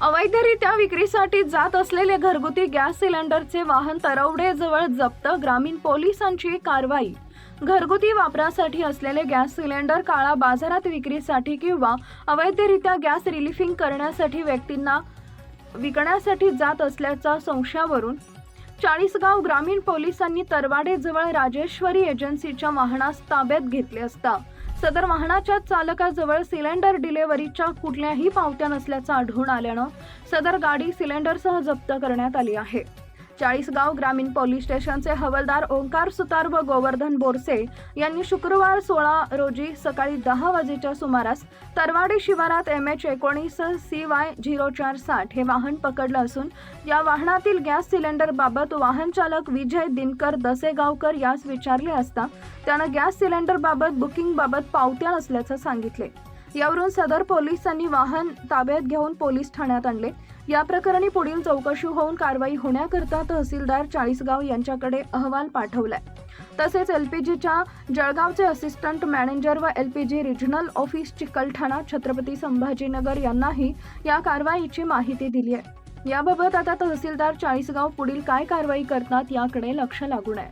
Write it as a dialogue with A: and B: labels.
A: अवैधरित्या विक्रीसाठी जात असलेले घरगुती गॅस सिलेंडरचे वाहन तरवडेजवळ जप्त ग्रामीण पोलिसांची कारवाई. घरगुती वापरासाठी असलेले गॅस सिलेंडर काळा बाजारात विक्रीसाठी किंवा अवैधरित्या गॅस रिलिफिंग करण्यासाठी व्यक्तींना विकण्यासाठी जात असल्याच्या संशयावरून चाळीसगाव ग्रामीण पोलिसांनी तरवाडेजवळ राजेश्वरी एजन्सीच्या वाहनास ताब्यात घेतले असता सदर वाहनाच्या चालकाजवळ सिलेंडर डिलेव्हरीच्या कुठल्याही पावत्या नसल्याचं आढळून आल्यानं सदर गाडी सिलेंडरसह जप्त करण्यात आली आहे. चाळीसगाव ग्रामीण पोलीस स्टेशनचे हवालदार ओंकार सुतार व गोवर्धन बोरसे यांनी शुक्रवार सोळा रोजी सकाळी दहा वाजेच्या सुमारास तरवाडी शिवारात एम एच एकोणीस सी वाय झिरो चार साठ हे वाहन पकडलं असून या वाहनातील गॅस सिलेंडर बाबत वाहन चालक विजय दिनकर दसेगावकर यास विचारले असता त्यानं गॅस सिलेंडर बाबत बुकिंग बाबत पावत्या नसल्याचं सांगितले. यावरून सदर पोलिसांनी वाहन ताब्यात घेऊन पोलीस ठाण्यात आणले. या प्रकरणी पुढील चौकशी होऊन कारवाई होण्याकरता तहसीलदार चाळीसगाव यांच्याकडे अहवाल पाठवलाय. तसेच एलपीजीच्या जळगावचे असिस्टंट मॅनेजर व LPG regional office Chikalthana Chhatrapati Sambhajinagar यांनाही या कारवाईची माहिती दिली आहे याबाबत आता तहसीलदार चाळीसगाव पुढील काय कारवाई करतात याकडे लक्ष लागून आहे.